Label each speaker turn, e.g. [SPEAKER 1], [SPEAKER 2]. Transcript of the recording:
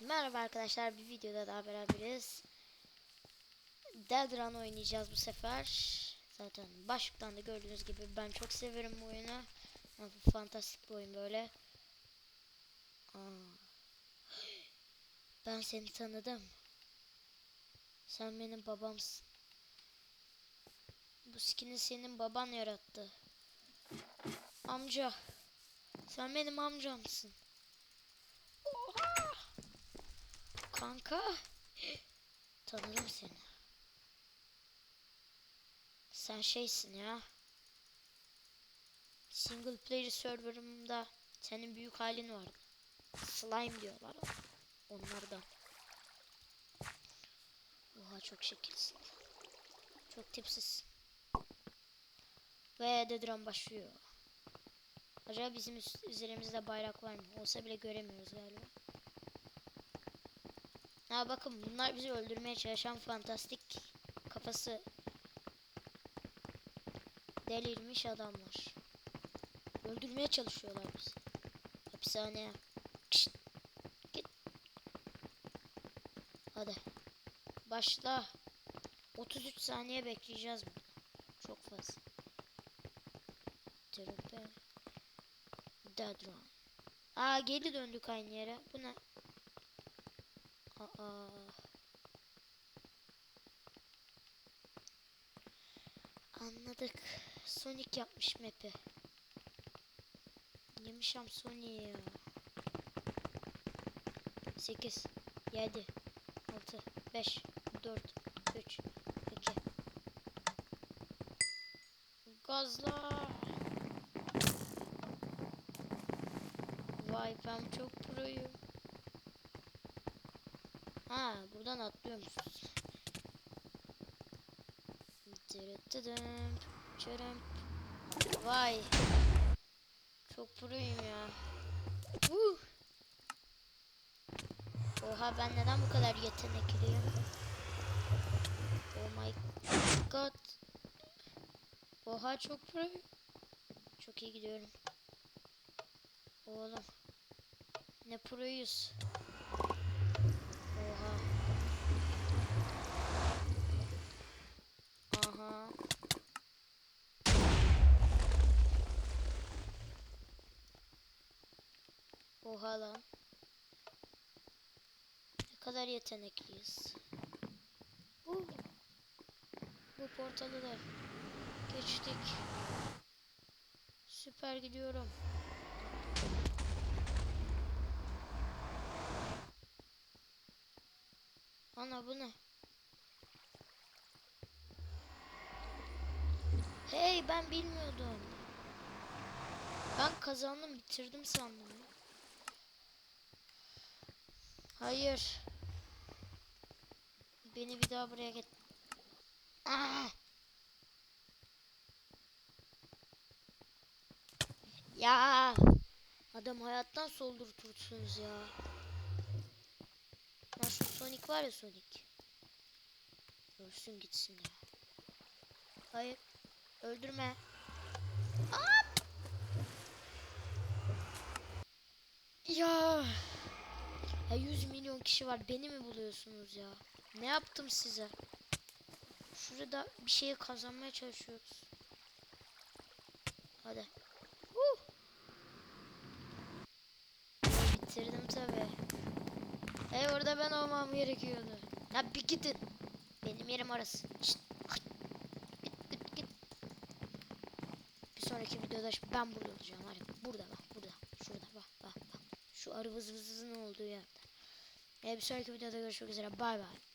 [SPEAKER 1] Merhaba arkadaşlar bir videoda daha beraberiz. Dead Run oynayacağız bu sefer. Zaten başlıktan da gördüğünüz gibi ben çok severim bu oyunu. Fantastik bir oyun böyle. Ben seni tanıdım. Sen benim babamsın. Bu skin'i senin baban yarattı. Amca. Sen benim amcamsın. Oha! Kanka. Tanırım seni. Sen şeysin ya. Single player serverımda senin büyük halin vardı. Slime diyorlar. Onlardan. Oha çok şekilsin. Çok tipsiz. Ve Dedran başlıyor. Acaba bizim üzerimizde bayrak var mı? Olsa bile göremiyoruz galiba. Ha bakın bunlar bizi öldürmeye çalışan fantastik kafası delirmiş adamlar. Öldürmeye çalışıyorlar bizi. Hapishaneye. Kişt. Git. Hadi. Başla. 33 saniye bekleyeceğiz burada. Çok fazla. Tırıpı. Dead. Aa geri döndük aynı yere. Bu ne? Aa. Anladık. Sonic yapmış map'i. Yemişam Sonic'i ya. 8 7 6 5 4 3 2 Gazla. Vay ben çok proyum. Ha buradan atlıyor musunuz? Çörüm. Vay. Çok proyum ya. Uh. Oha ben neden bu kadar yetenekliyim? Oh my god. Oha çok proyum. Çok iyi gidiyorum. Oğlum. Ne proyuz. Aha. Oha lan. Ne kadar yetenekliyiz. Uh. Bu portalı da geçtik. Süper gidiyorum. Ana bu ne? Hey ben bilmiyordum. Ben kazandım bitirdim sandım. Hayır. Beni bir daha buraya get. Aa! Ya adam hayattan soldurtursunuz ya. Var ya Sonic. Ölsün gitsin ya. Hayır. Öldürme. Aa! Ya. Ya 100 milyon kişi var. Beni mi buluyorsunuz ya? Ne yaptım size? Şurada bir şeyi kazanmaya çalışıyoruz. Hadi. Huh. Bitirdim tabi. Hey orada ben olmam gerekiyordu. Ya bir gidin. Benim yerim orası. Şşt. Bir sonraki videoda ben burada olacağım. Hadi burada bak burada. Şurada bak bak bak. Şu arı vız vızının olduğu yerde. E bir sonraki videoda görüşmek üzere. Bay bay.